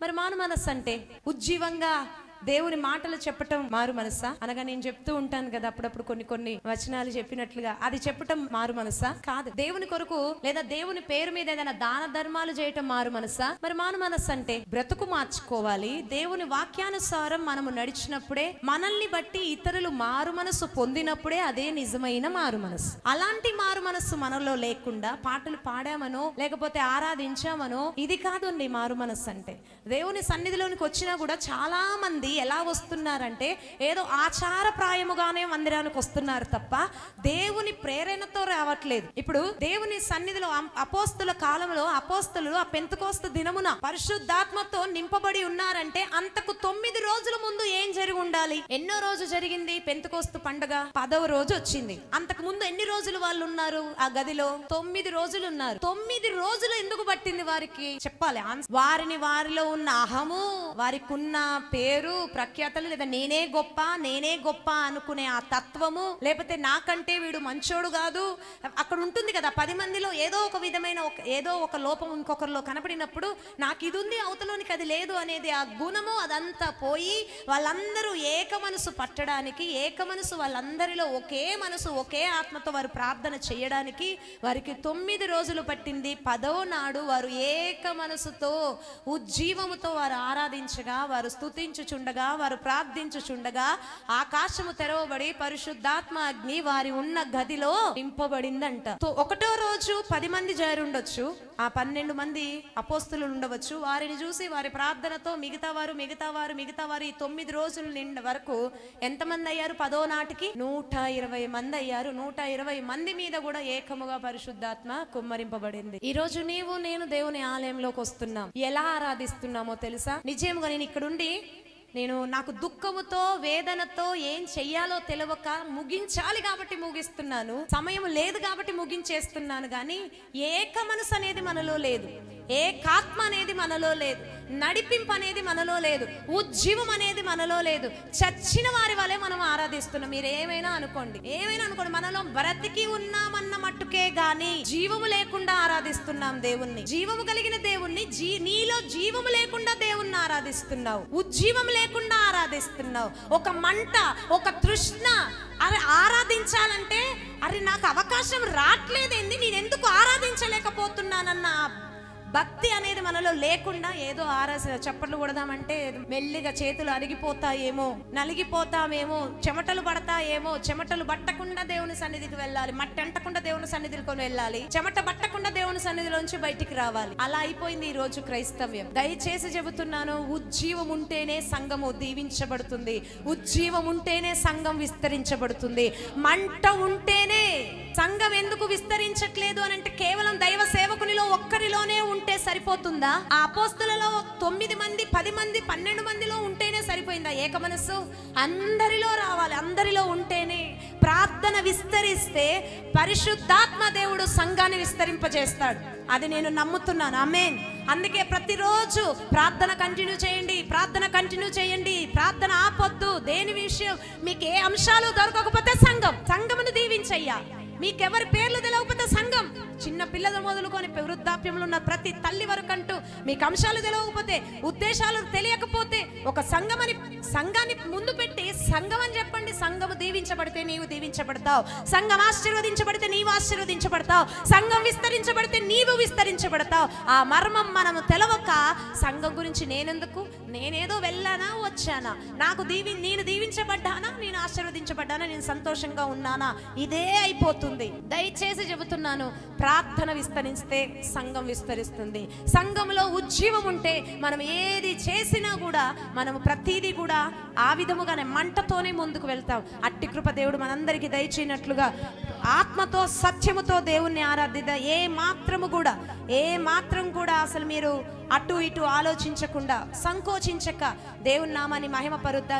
మరి మారు మనస్సు అంటే ఉజ్జీవంగా దేవుని మాటలు చెప్పటం మారు మనసా? అనగా నేను చెప్తూ ఉంటాను కదా అప్పుడప్పుడు కొన్ని కొన్ని వచనాలు చెప్పినట్లుగా. అది చెప్పటం మారు మనస్సా కాదు. దేవుని కొరకు లేదా దేవుని పేరు మీద ఏదైనా దాన ధర్మాలు చేయటం మారు మనస్సా మరి మారు మనస్సు అంటే బ్రతుకు మార్చుకోవాలి. దేవుని వాక్యానుసారం మనము నడిచినప్పుడే మనల్ని బట్టి ఇతరులు మారు మనస్సు పొందినప్పుడే అదే నిజమైన మారు మనస్సు అలాంటి మారు మనస్సు మనలో లేకుండా పాటలు పాడామనో లేకపోతే ఆరాధించామనో ఇది కాదండి మారు మనస్సు అంటే దేవుని సన్నిధిలోనికి వచ్చినా కూడా చాలా మంది ఎలా వస్తున్నారంటే ఏదో ఆచారప్రాయముగానే మందిరానికి వస్తున్నారు తప్ప దేవుని ప్రేరణతో రావట్లేదు. ఇప్పుడు దేవుని సన్నిధిలో అపోస్తుల కాలంలో అపోస్తులు ఆ పెంతకోస్త దినమున పరిశుద్ధాత్మతో నింపబడి ఉన్నారంటే అంతకు తొమ్మిది రోజుల ముందు ఏం జరిగి ఉండాలి? ఎన్నో రోజు జరిగింది పెంతకోస్తు పండుగ. పదవ రోజు వచ్చింది. అంతకు ముందు ఎన్ని రోజులు వాళ్ళు ఉన్నారు? ఆ గదిలో తొమ్మిది రోజులు ఉన్నారు. తొమ్మిది రోజులు ఎందుకు పట్టింది వారికి? చెప్పాలి. వారిని వారిలో ఉన్న అహము వారికి ఉన్న పేరు ప్రఖ్యాతలు లేదా నేనే గొప్ప నేనే గొప్ప అనుకునే ఆ తత్వము లేకపోతే నాకంటే వీడు మంచోడు కాదు. అక్కడ ఉంటుంది కదా పది మందిలో ఏదో ఒక విధమైన ఒక ఏదో ఒక లోపం ఇంకొకరిలో కనపడినప్పుడు నాకు ఇది ఉంది అవతలోనికి అది లేదు అనేది ఆ గుణము అదంతా పోయి వాళ్ళందరూ ఏక మనసు పట్టడానికి ఏక మనసు వాళ్ళందరిలో ఒకే మనసు ఒకే ఆత్మతో వారు ప్రార్థన చేయడానికి వారికి తొమ్మిది రోజులు పట్టింది. పదో నాడు వారు ఏక మనసుతో ఉజ్జీవముతో వారు ఆరాధించగా వారు స్తుతించుచుండగా వారు ప్రార్థించుచుండగా ఆకాశము తెరవబడి పరిశుద్ధాత్మ అగ్ని వారి ఉన్న గదిలో నింపబడిందంట. ఒకటో రోజు పది మంది చేరుండొచ్చు ఆ పన్నెండు మంది అపోస్తులు ఉండవచ్చు వారిని చూసి వారి ప్రార్థనతో మిగతా వారు మిగతా వారు మిగతా వారు ఈ తొమ్మిది రోజుల నిండ వరకు ఎంతమంది అయ్యారు? పదో నాటికి నూట ఇరవై మంది అయ్యారు. నూట ఇరవై మంది మీద కూడా ఏకముగా పరిశుద్ధాత్మ కుమ్మరింపబడింది. ఈ రోజు నీవు నేను దేవుని ఆలయంలోకి వస్తున్నాం. ఎలా ఆరాధిస్తున్నామో తెలుసా? నిజంగా నేను ఇక్కడుండి నేను నాకు దుఃఖముతో వేదనతో ఏం చెయ్యాలో తెలియక ముగించాలి కాబట్టి ముగిస్తున్నాను. సమయం లేదు కాబట్టి ముగించేస్తున్నాను కానీ ఏక మనసు అనేది మనలో లేదు. ఏకాత్మ అనేది మనలో లేదు. నడిపింపు అనేది మనలో లేదు. ఉజ్జీవం అనేది మనలో లేదు. చచ్చిన వారి వలె మనం ఆరాధిస్తున్నాం. మీరు ఏమైనా అనుకోండి. ఏమైనా అనుకోండి. మనలో బ్రతికి ఉన్నామన్న మట్టుకే గాని జీవము లేకుండా ఆరాధిస్తున్నాం దేవుణ్ణి. జీవము కలిగిన దేవుణ్ణి జీ నీలో జీవము లేకుండా దేవుణ్ణి ఆరాధిస్తున్నావు. ఉజ్జీవం లేకుండా ఆరాధిస్తున్నావు. ఒక మంట ఒక తృష్ణ అరే ఆరాధించాలంటే అరే నాకు అవకాశం రావట్లేదేంది నేను ఎందుకు ఆరాధించలేకపోతున్నానన్న భక్తి అనేది మనలో లేకుండా ఏదో ఆరాస చప్పట్లు కొడదామంటే మెల్లిగా చేతులు అరిగిపోతాయేమో నలిగిపోతామేమో చెమటలు పడతాయేమో చెమటలు పట్టకుండా దేవుని సన్నిధికి వెళ్ళాలి మట్టి అంటకుండా దేవుని సన్నిధికి వెళ్ళాలి చెమట పట్టకుండా దేవుని సన్నిధిలోంచి బయటికి రావాలి. అలా అయిపోయింది ఈ రోజు క్రైస్తవ్యం. దయచేసి చెబుతున్నాను ఉజ్జీవం ఉంటేనే సంఘము దీవించబడుతుంది ఉజ్జీవం ఉంటేనే సంఘం విస్తరించబడుతుంది మంట ఉంటేనే సంఘం ఎందుకు విస్తరించట్లేదు అని అంటే కేవలం దైవ మందిలోనే ఉంటే సరిపోతుందా? ఆ అపోస్తులలో తొమ్మిది మంది పది మంది పన్నెండు మందిలో ఉంటేనే సరిపోయిందా? ఏక మనస్సు? అందరిలో రావాలి అందరిలో ఉంటేనే. ప్రార్థన విస్తరిస్తే పరిశుద్ధాత్మ దేవుడు సంఘాన్ని విస్తరింపజేస్తాడు. అది నేను నమ్ముతున్నాను. అమేన్ అందుకే ప్రతిరోజు ప్రార్థన కంటిన్యూ చేయండి ప్రార్థన కంటిన్యూ చేయండి. ప్రార్థన ఆపొద్దు. దేని విషయం? మీకు ఏ అంశాలు దొరకకపోతే సంఘం సంఘమును దీవించయ్యా. మీకెవరి పేర్లు తెలవకపోతే సంఘం? చిన్న పిల్లల మొదలుకొని వృద్ధాప్యంలో ఉన్న ప్రతి తల్లి వరకు అంటూ మీకు అంశాలు తెలవకపోతే ఉద్దేశాలు తెలియకపోతే ఒక సంఘం అని సంఘాన్ని ముందు పెట్టి సంఘం అని చెప్పండి. సంఘము దీవించబడితే నీవు దీవించబడతావు. సంఘం ఆశీర్వదించబడితే నీవు ఆశీర్వదించబడతావు. సంఘం విస్తరించబడితే నీవు విస్తరించబడతావు. ఆ మర్మం మనము తెలవక సంఘం గురించి నేనెందుకు? నేనేదో వెళ్ళానా వచ్చానా? నాకు దీవి నేను దీవించబడ్డానా? నేను ఆశీర్వదించబడ్డానా? నేను సంతోషంగా ఉన్నానా? ఇదే అయిపోతుంది. దయచేసి చెబుతున్నాను ప్రార్థన విస్తరిస్తే సంఘం విస్తరిస్తుంది. సంఘంలో ఉజ్జీవం ఉంటే మనం ఏది చేసినా కూడా మనం ప్రతిదీ కూడా ఆ విధముగానే మంటతోనే ముందుకు వెళ్తాం. అట్టి కృప దేవుడు మనందరికీ దయచేయనట్లుగా ఆత్మతో సత్యముతో దేవుణ్ణి ఆరాధిద్దా ఏ మాత్రము కూడా ఏ మాత్రం కూడా అసలు మీరు అటు ఇటు ఆలోచించకుండా సంకోచించక దేవుని నామాన్ని మహిమపరుద్దా?